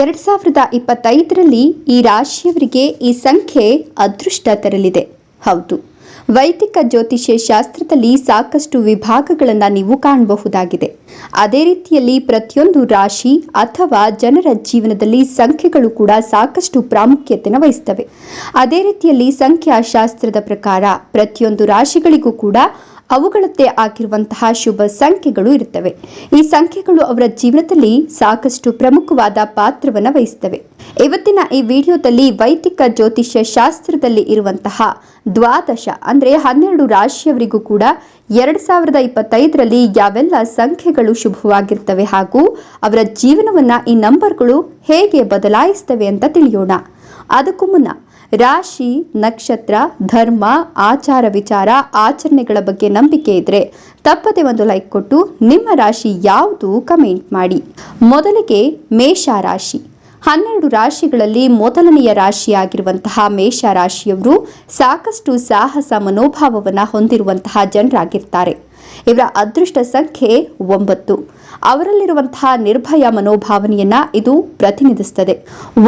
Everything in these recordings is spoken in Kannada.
ಎರಡ್ ಸಾವಿರದ ಇಪ್ಪತ್ತೈದರಲ್ಲಿ ಈ ರಾಶಿಯವರಿಗೆ ಈ ಸಂಖ್ಯೆ ಅದೃಷ್ಟ ತರಲಿದೆ. ಹೌದು, ವೈದಿಕ ಜ್ಯೋತಿಷ್ಯ ಶಾಸ್ತ್ರದಲ್ಲಿ ಸಾಕಷ್ಟು ವಿಭಾಗಗಳನ್ನು ನೀವು ಕಾಣಬಹುದಾಗಿದೆ. ಅದೇ ರೀತಿಯಲ್ಲಿ ಪ್ರತಿಯೊಂದು ರಾಶಿ ಅಥವಾ ಜನರ ಜೀವನದಲ್ಲಿ ಸಂಖ್ಯೆಗಳು ಕೂಡ ಸಾಕಷ್ಟು ಪ್ರಾಮುಖ್ಯತೆಯನ್ನು ವಹಿಸ್ತವೆ. ಅದೇ ರೀತಿಯಲ್ಲಿ ಸಂಖ್ಯಾಶಾಸ್ತ್ರದ ಪ್ರಕಾರ ಪ್ರತಿಯೊಂದು ರಾಶಿಗಳಿಗೂ ಕೂಡ ಅವುಗಳದ್ದೇ ಆಗಿರುವಂತಹ ಶುಭ ಸಂಖ್ಯೆಗಳು ಇರುತ್ತವೆ. ಈ ಸಂಖ್ಯೆಗಳು ಅವರ ಜೀವನದಲ್ಲಿ ಸಾಕಷ್ಟು ಪ್ರಮುಖವಾದ ಪಾತ್ರವನ್ನು ವಹಿಸುತ್ತವೆ. ಇವತ್ತಿನ ಈ ವಿಡಿಯೋದಲ್ಲಿ ವೈದಿಕ ಜ್ಯೋತಿಷ್ಯ ಶಾಸ್ತ್ರದಲ್ಲಿ ಇರುವಂತಹ ದ್ವಾದಶ ಅಂದ್ರೆ ಹನ್ನೆರಡು ರಾಶಿಯವರಿಗೂ ಕೂಡ ಎರಡ್ ಸಾವಿರದ ಇಪ್ಪತ್ತೈದರಲ್ಲಿ ಯಾವೆಲ್ಲ ಸಂಖ್ಯೆಗಳು ಶುಭವಾಗಿರ್ತವೆ ಹಾಗೂ ಅವರ ಜೀವನವನ್ನ ಈ ನಂಬರ್ಗಳು ಹೇಗೆ ಬದಲಾಯಿಸ್ತವೆ ಅಂತ ತಿಳಿಯೋಣ. ಅದಕ್ಕೂ ಮುನ್ನ ರಾಶಿ, ನಕ್ಷತ್ರ, ಧರ್ಮ, ಆಚಾರ ವಿಚಾರ, ಆಚರಣೆಗಳ ಬಗ್ಗೆ ನಂಬಿಕೆ ಇದ್ರೆ ತಪ್ಪದೆ ಒಂದು ಲೈಕ್ ಕೊಟ್ಟು ನಿಮ್ಮ ರಾಶಿ ಯಾವುದು ಕಮೆಂಟ್ ಮಾಡಿ. ಮೊದಲಿಗೆ ಮೇಷ ರಾಶಿ. ಹನ್ನೆರಡು ರಾಶಿಗಳಲ್ಲಿ ಮೊದಲನೆಯ ರಾಶಿಯಾಗಿರುವಂತಹ ಮೇಷ ರಾಶಿಯವರು ಸಾಕಷ್ಟು ಸಾಹಸ ಮನೋಭಾವವನ್ನು ಹೊಂದಿರುವಂತಹ ಜನರಾಗಿರ್ತಾರೆ. ಇವರ ಅದೃಷ್ಟ ಸಂಖ್ಯೆ ಒಂಬತ್ತು. ಅವರಲ್ಲಿರುವಂತಹ ನಿರ್ಭಯ ಮನೋಭಾವನೆಯನ್ನ ಇದು ಪ್ರತಿನಿಧಿಸುತ್ತದೆ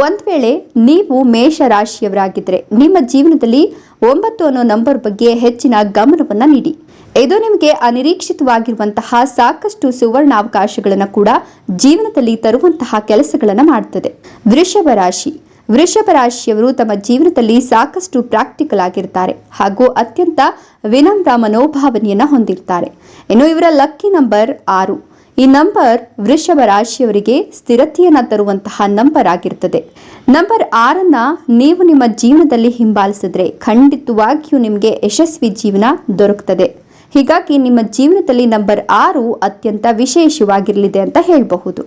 ಒಂದ್ ವೇಳೆ ನೀವು ಮೇಷ ರಾಶಿಯವರಾಗಿದ್ದರೆ ನಿಮ್ಮ ಜೀವನದಲ್ಲಿ ಒಂಬತ್ತು ಅನ್ನೋ ನಂಬರ್ ಬಗ್ಗೆ ಹೆಚ್ಚಿನ ಗಮನವನ್ನ ನೀಡಿ. ಇದು ನಿಮಗೆ ಅನಿರೀಕ್ಷಿತವಾಗಿರುವಂತಹ ಸಾಕಷ್ಟು ಸುವರ್ಣಾವಕಾಶಗಳನ್ನು ಕೂಡ ಜೀವನದಲ್ಲಿ ತರುವಂತಹ ಕೆಲಸಗಳನ್ನು ಮಾಡ್ತದೆ. ವೃಷಭ ರಾಶಿ. ವೃಷಭ ರಾಶಿಯವರು ತಮ್ಮ ಜೀವನದಲ್ಲಿ ಸಾಕಷ್ಟು ಪ್ರಾಕ್ಟಿಕಲ್ ಆಗಿರ್ತಾರೆ ಹಾಗೂ ಅತ್ಯಂತ ವಿನಮ್ರ ಮನೋಭಾವನೆಯನ್ನು ಹೊಂದಿರ್ತಾರೆ. ಇನ್ನು ಇವರ ಲಕ್ಕಿ ನಂಬರ್ ಆರು. ಈ ನಂಬರ್ ವೃಷಭ ರಾಶಿಯವರಿಗೆ ಸ್ಥಿರತೆಯನ್ನು ತರುವಂತಹ ನಂಬರ್ ಆಗಿರ್ತದೆ. ನಂಬರ್ ಆರನ್ನ ನೀವು ನಿಮ್ಮ ಜೀವನದಲ್ಲಿ ಹಿಂಬಾಲಿಸಿದ್ರೆ ಖಂಡಿತವಾಗಿಯೂ ನಿಮಗೆ ಯಶಸ್ವಿ ಜೀವನ ದೊರಕುತ್ತದೆ ಹೀಗಾಗಿ ನಿಮ್ಮ ಜೀವನದಲ್ಲಿ ನಂಬರ್ ಆರು ಅತ್ಯಂತ ವಿಶೇಷವಾಗಿರಲಿದೆ ಅಂತ ಹೇಳಬಹುದು.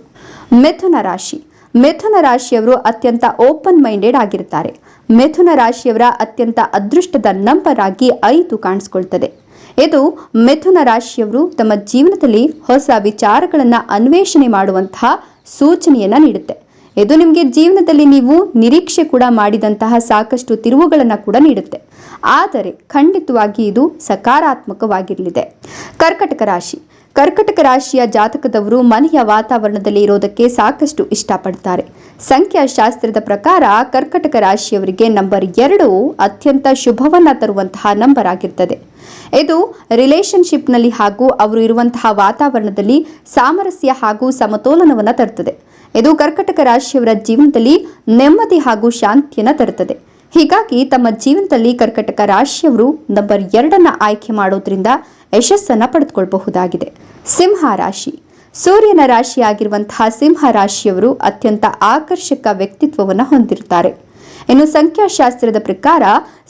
ಮಿಥುನ ರಾಶಿ. ಮಿಥುನ ರಾಶಿಯವರು ಅತ್ಯಂತ ಓಪನ್ ಮೈಂಡೆಡ್ ಆಗಿರ್ತಾರೆ ಮಿಥುನ ರಾಶಿಯವರ ಅತ್ಯಂತ ಅದೃಷ್ಟದ ನಂಬರ್ ಆಗಿ ಐದು ಕಾಣಿಸ್ಕೊಳ್ತದೆ. ಇದು ಮಿಥುನ ರಾಶಿಯವರು ತಮ್ಮ ಜೀವನದಲ್ಲಿ ಹೊಸ ವಿಚಾರಗಳನ್ನು ಅನ್ವೇಷಣೆ ಮಾಡುವಂತಹ ಸೂಚನೆಯನ್ನು ನೀಡುತ್ತೆ. ಇದು ನಿಮಗೆ ಜೀವನದಲ್ಲಿ ನೀವು ನಿರೀಕ್ಷೆ ಕೂಡ ಮಾಡಿದಂತಹ ಸಾಕಷ್ಟು ತಿರುವುಗಳನ್ನು ಕೂಡ ನೀಡುತ್ತೆ. ಆದರೆ ಖಂಡಿತವಾಗಿ ಇದು ಸಕಾರಾತ್ಮಕವಾಗಿರಲಿದೆ. ಕರ್ಕಟಕ ರಾಶಿ. ಕರ್ಕಟಕ ರಾಶಿಯ ಜಾತಕದವರು ಮನೆಯ ವಾತಾವರಣದಲ್ಲಿ ಇರೋದಕ್ಕೆ ಸಾಕಷ್ಟು ಇಷ್ಟಪಡ್ತಾರೆ. ಸಂಖ್ಯಾಶಾಸ್ತ್ರದ ಪ್ರಕಾರ ಕರ್ಕಟಕ ರಾಶಿಯವರಿಗೆ ನಂಬರ್ ಎರಡು ಅತ್ಯಂತ ಶುಭವನ್ನ ತರುವಂತಹ ನಂಬರ್ ಆಗಿರ್ತದೆ. ಇದು ರಿಲೇಶನ್ಶಿಪ್ನಲ್ಲಿ ಹಾಗೂ ಅವರು ಇರುವಂತಹ ವಾತಾವರಣದಲ್ಲಿ ಸಾಮರಸ್ಯ ಹಾಗೂ ಸಮತೋಲನವನ್ನು ತರುತ್ತದೆ ಇದು ಕರ್ಕಟಕ ರಾಶಿಯವರ ಜೀವನದಲ್ಲಿ ನೆಮ್ಮದಿ ಹಾಗೂ ಶಾಂತಿಯನ್ನು ತರುತ್ತದೆ ಹೀಗಾಗಿ ತಮ್ಮ ಜೀವನದಲ್ಲಿ ಕರ್ಕಟಕ ರಾಶಿಯವರು ನಂಬರ್ ಎರಡನ್ನ ಆಯ್ಕೆ ಮಾಡೋದ್ರಿಂದ ಯಶಸ್ಸನ್ನ ಪಡೆದುಕೊಳ್ಳಬಹುದಾಗಿದೆ ಸಿಂಹ ರಾಶಿ. ಸೂರ್ಯನ ರಾಶಿಯಾಗಿರುವಂತಹ ಸಿಂಹ ರಾಶಿಯವರು ಅತ್ಯಂತ ಆಕರ್ಷಕ ವ್ಯಕ್ತಿತ್ವವನ್ನು ಹೊಂದಿರುತ್ತಾರೆ. ಇನ್ನು ಸಂಖ್ಯಾಶಾಸ್ತ್ರದ ಪ್ರಕಾರ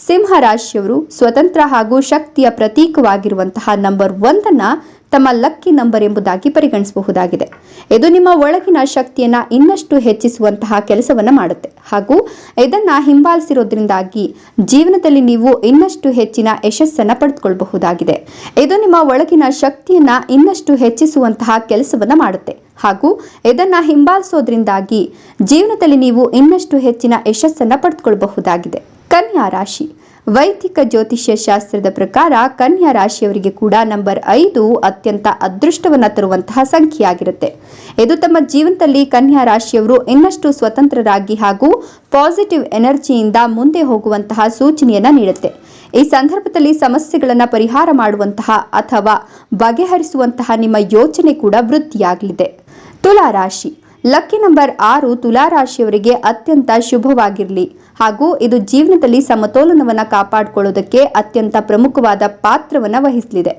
ಸಿಂಹ ರಾಶಿಯವರು ಸ್ವತಂತ್ರ ಹಾಗೂ ಶಕ್ತಿಯ ಪ್ರತೀಕವಾಗಿರುವಂತಹ ನಂಬರ್ ಒಂದನ್ನ ತಮ್ಮ ಲಕ್ಕಿ ನಂಬರ್ ಎಂಬುದಾಗಿ ಪರಿಗಣಿಸಬಹುದಾಗಿದೆ. ಇದು ನಿಮ್ಮ ಒಳಗಿನ ಶಕ್ತಿಯನ್ನ ಇನ್ನಷ್ಟು ಹೆಚ್ಚಿಸುವಂತಹ ಕೆಲಸವನ್ನ ಮಾಡುತ್ತೆ. ಹಾಗೂ ಇದನ್ನ ಹಿಂಬಾಲಿಸಿರೋದ್ರಿಂದಾಗಿ ಜೀವನದಲ್ಲಿ ನೀವು ಇನ್ನಷ್ಟು ಹೆಚ್ಚಿನ ಯಶಸ್ಸನ್ನ ಪಡೆದುಕೊಳ್ಳಬಹುದಾಗಿದೆ ಇದು ನಿಮ್ಮ ಒಳಗಿನ ಶಕ್ತಿಯನ್ನ ಇನ್ನಷ್ಟು ಹೆಚ್ಚಿಸುವಂತಹ ಕೆಲಸವನ್ನ ಮಾಡುತ್ತೆ. ಹಾಗೂ ಇದನ್ನು ಹಿಂಬಾಲಿಸೋದ್ರಿಂದಾಗಿ ಜೀವನದಲ್ಲಿ ನೀವು ಇನ್ನಷ್ಟು ಹೆಚ್ಚಿನ ಯಶಸ್ಸನ್ನ ಪಡೆದುಕೊಳ್ಳಬಹುದಾಗಿದೆ ಕನ್ಯಾ ರಾಶಿ. ವೈದಿಕ ಜ್ಯೋತಿಷ್ಯ ಶಾಸ್ತ್ರದ ಪ್ರಕಾರ ಕನ್ಯಾ ರಾಶಿಯವರಿಗೆ ಕೂಡ ನಂಬರ್ ಐದು ಅತ್ಯಂತ ಅದೃಷ್ಟವನ್ನ ತರುವಂತಹ ಸಂಖ್ಯೆಯಾಗಿರುತ್ತೆ. ಇದು ತಮ್ಮ ಜೀವನದಲ್ಲಿ ಕನ್ಯಾ ರಾಶಿಯವರು ಇನ್ನಷ್ಟು ಸ್ವತಂತ್ರರಾಗಿ ಹಾಗೂ ಪಾಸಿಟಿವ್ ಎನರ್ಜಿಯಿಂದ ಮುಂದೆ ಹೋಗುವಂತಹ ಸೂಚನೆಯನ್ನ ನೀಡುತ್ತೆ. ಈ ಸಂದರ್ಭದಲ್ಲಿ ಸಮಸ್ಯೆಗಳನ್ನು ಪರಿಹಾರ ಮಾಡುವಂತಹ ಅಥವಾ ಬಗೆಹರಿಸುವಂತಹ ನಿಮ್ಮ ಯೋಚನೆ ಕೂಡ ವೃದ್ಧಿಯಾಗಲಿದೆ. ತುಲಾ ರಾಶಿ. ಲಕ್ಕಿ ನಂಬರ್ ಆರು ತುಲಾ ರಾಶಿಯವರಿಗೆ ಅತ್ಯಂತ ಶುಭವಾಗಿರಲಿ. ಹಾಗೂ ಇದು ಜೀವನದಲ್ಲಿ ಸಮತೋಲನವನ್ನು ಕಾಪಾಡಿಕೊಳ್ಳುವುದಕ್ಕೆ ಅತ್ಯಂತ ಪ್ರಮುಖವಾದ ಪಾತ್ರವನ್ನು ವಹಿಸಲಿದೆ.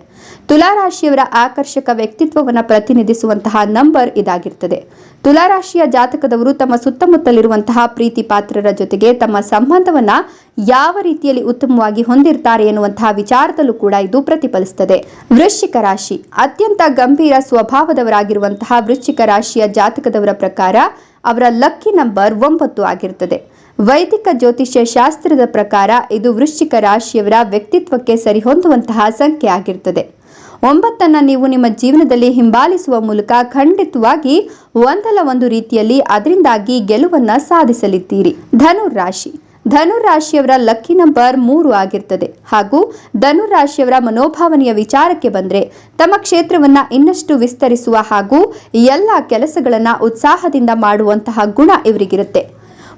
ತುಲಾ ರಾಶಿಯವರ ಆಕರ್ಷಕ ವ್ಯಕ್ತಿತ್ವವನ್ನು ಪ್ರತಿನಿಧಿಸುವಂತಹ ನಂಬರ್ ಇದಾಗಿರ್ತದೆ. ತುಲಾ ರಾಶಿಯ ಜಾತಕದವರು ತಮ್ಮ ಸುತ್ತಮುತ್ತಲಿರುವಂತಹ ಪ್ರೀತಿ ಪಾತ್ರರ ಜೊತೆಗೆ ತಮ್ಮ ಸಂಬಂಧವನ್ನ ಯಾವ ರೀತಿಯಲ್ಲಿ ಉತ್ತಮವಾಗಿ ಹೊಂದಿರ್ತಾರೆ ಎನ್ನುವಂತಹ ವಿಚಾರದಲ್ಲೂ ಕೂಡ ಇದು ಪ್ರತಿಫಲಿಸುತ್ತದೆ ವೃಶ್ಚಿಕ ರಾಶಿ. ಅತ್ಯಂತ ಗಂಭೀರ ಸ್ವಭಾವದವರಾಗಿರುವಂತಹ ವೃಶ್ಚಿಕ ರಾಶಿಯ ಜಾತಕದವರ ಪ್ರಕಾರ ಅವರ ಲಕ್ಕಿ ನಂಬರ್ ಒಂಬತ್ತು ಆಗಿರುತ್ತದೆ ವೈದಿಕ ಜ್ಯೋತಿಷ್ಯ ಶಾಸ್ತ್ರದ ಪ್ರಕಾರ ಇದು ವೃಶ್ಚಿಕ ರಾಶಿಯವರ ವ್ಯಕ್ತಿತ್ವಕ್ಕೆ ಸರಿಹೊಂದುವಂತಹ ಸಂಖ್ಯೆ ಆಗಿರುತ್ತದೆ. ಒಂಬತ್ತನ್ನು ನೀವು ನಿಮ್ಮ ಜೀವನದಲ್ಲಿ ಹಿಂಬಾಲಿಸುವ ಮೂಲಕ ಖಂಡಿತವಾಗಿ ಒಂದಲ್ಲ ಒಂದು ರೀತಿಯಲ್ಲಿ ಅದರಿಂದಾಗಿ ಗೆಲುವನ್ನ ಸಾಧಿಸಲಿದ್ದೀರಿ. ಧನುರ್ ರಾಶಿ ಧನು ರಾಶಿಯವರ ಲಕ್ಕಿ ನಂಬರ್ ಮೂರು ಆಗಿರ್ತದೆ. ಹಾಗೂ ಧನು ರಾಶಿಯವರ ಮನೋಭಾವನೆಯ ವಿಚಾರಕ್ಕೆ ಬಂದ್ರೆ ತಮ್ಮ ಕ್ಷೇತ್ರವನ್ನ ಇನ್ನಷ್ಟು ವಿಸ್ತರಿಸುವ ಹಾಗೂ ಎಲ್ಲ ಕೆಲಸಗಳನ್ನ ಉತ್ಸಾಹದಿಂದ ಮಾಡುವಂತಹ ಗುಣ ಇವರಿಗಿರುತ್ತೆ.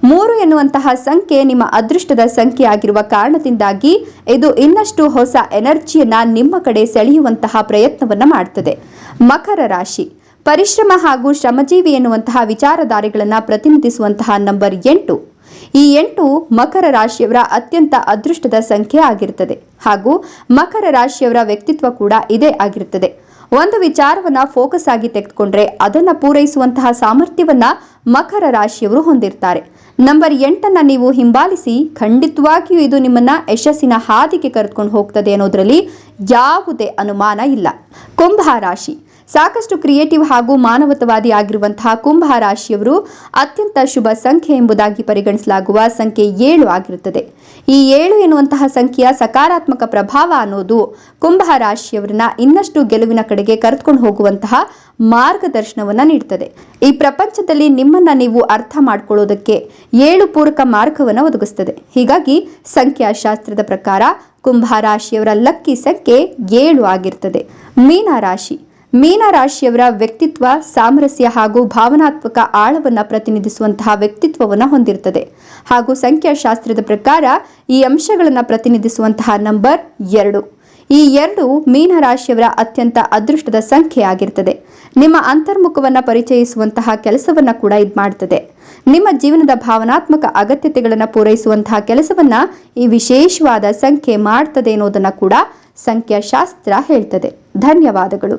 ಮೂರು ಎನ್ನುವಂತಹ ಸಂಖ್ಯೆ ನಿಮ್ಮ ಅದೃಷ್ಟದ ಸಂಖ್ಯೆ ಆಗಿರುವ ಕಾರಣದಿಂದಾಗಿ ಇದು ಇನ್ನಷ್ಟು ಹೊಸ ಎನರ್ಜಿಯನ್ನ ನಿಮ್ಮ ಕಡೆ ಸೆಳೆಯುವಂತಹ ಪ್ರಯತ್ನವನ್ನ ಮಾಡ್ತದೆ. ಮಕರ ರಾಶಿ. ಪರಿಶ್ರಮ ಹಾಗೂ ಶ್ರಮಜೀವಿ ಎನ್ನುವಂತಹ ವಿಚಾರಧಾರೆಗಳನ್ನು ಪ್ರತಿನಿಧಿಸುವಂತಹ ನಂಬರ್ ಎಂಟು. ಈ ಎಂಟು ಮಕರ ರಾಶಿಯವರ ಅತ್ಯಂತ ಅದೃಷ್ಟದ ಸಂಖ್ಯೆ ಆಗಿರುತ್ತದೆ ಹಾಗೂ ಮಕರ ರಾಶಿಯವರ ವ್ಯಕ್ತಿತ್ವ ಕೂಡ ಇದೇ ಆಗಿರುತ್ತದೆ ಒಂದು ವಿಚಾರವನ್ನ ಫೋಕಸ್ ಆಗಿ ತೆಗೆದುಕೊಂಡ್ರೆ ಅದನ್ನ ಪೂರೈಸುವಂತಹ ಸಾಮರ್ಥ್ಯವನ್ನ ಮಕರ ರಾಶಿಯವರು ಹೊಂದಿರ್ತಾರೆ. ನಂಬರ್ ಎಂಟನ್ನು ನೀವು ಹಿಂಬಾಲಿಸಿ, ಖಂಡಿತವಾಗಿಯೂ ಇದು ನಿಮ್ಮನ್ನು ಯಶಸ್ಸಿನ ಹಾದಿಗೆ ಕರೆದುಕೊಂಡು ಹೋಗ್ತದೆ ಅನ್ನೋದರಲ್ಲಿ ಯಾವುದೇ ಅನುಮಾನ ಇಲ್ಲ. ಕುಂಭ ರಾಶಿ. ಸಾಕಷ್ಟು ಕ್ರಿಯೇಟಿವ್ ಹಾಗೂ ಮಾನವತವಾದಿ ಆಗಿರುವಂತಹ ಕುಂಭ ರಾಶಿಯವರು ಅತ್ಯಂತ ಶುಭ ಸಂಖ್ಯೆ ಎಂಬುದಾಗಿ ಪರಿಗಣಿಸಲಾಗುವ ಸಂಖ್ಯೆ ಏಳು ಆಗಿರುತ್ತದೆ. ಈ ಏಳು ಎನ್ನುವಂತಹ ಸಂಖ್ಯೆಯ ಸಕಾರಾತ್ಮಕ ಪ್ರಭಾವ ಅನ್ನೋದು ಕುಂಭ ರಾಶಿಯವರನ್ನ ಇನ್ನಷ್ಟು ಗೆಲುವಿನ ಕಡೆಗೆ ಕರೆದುಕೊಂಡು ಹೋಗುವಂತಹ ಮಾರ್ಗದರ್ಶನವನ್ನ ನೀಡುತ್ತದೆ ಈ ಪ್ರಪಂಚದಲ್ಲಿ ನಿಮ್ಮನ್ನ ನೀವು ಅರ್ಥ ಮಾಡಿಕೊಳ್ಳೋದಕ್ಕೆ ಏಳು ಪೂರಕ ಮಾರ್ಗವನ್ನು ಒದಗಿಸ್ತದೆ. ಹೀಗಾಗಿ ಸಂಖ್ಯಾಶಾಸ್ತ್ರದ ಪ್ರಕಾರ ಕುಂಭ ರಾಶಿಯವರ ಲಕ್ಕಿ ಸಂಖ್ಯೆ ಏಳು ಆಗಿರ್ತದೆ. ಮೀನ ರಾಶಿ. ಮೀನ ರಾಶಿಯವರ ವ್ಯಕ್ತಿತ್ವ, ಸಾಮರಸ್ಯ ಹಾಗೂ ಭಾವನಾತ್ಮಕ ಆಳವನ್ನು ಪ್ರತಿನಿಧಿಸುವಂತಹ ವ್ಯಕ್ತಿತ್ವವನ್ನು ಹೊಂದಿರುತ್ತದೆ ಹಾಗೂ ಸಂಖ್ಯಾಶಾಸ್ತ್ರದ ಪ್ರಕಾರ ಈ ಅಂಶಗಳನ್ನು ಪ್ರತಿನಿಧಿಸುವಂತಹ ನಂಬರ್ ಎರಡು. ಈ ಎರಡು ಮೀನರಾಶಿಯವರ ಅತ್ಯಂತ ಅದೃಷ್ಟದ ಸಂಖ್ಯೆ ಆಗಿರ್ತದೆ. ನಿಮ್ಮ ಅಂತರ್ಮುಖವನ್ನು ಪರಿಚಯಿಸುವಂತಹ ಕೆಲಸವನ್ನ ಕೂಡ ಇದು ಮಾಡ್ತದೆ. ನಿಮ್ಮ ಜೀವನದ ಭಾವನಾತ್ಮಕ ಅಗತ್ಯತೆಗಳನ್ನು ಪೂರೈಸುವಂತಹ ಕೆಲಸವನ್ನ ಈ ವಿಶೇಷವಾದ ಸಂಖ್ಯೆ ಮಾಡ್ತದೆ ಅನ್ನೋದನ್ನ ಕೂಡ ಸಂಖ್ಯಾಶಾಸ್ತ್ರ ಹೇಳ್ತದೆ. ಧನ್ಯವಾದಗಳು.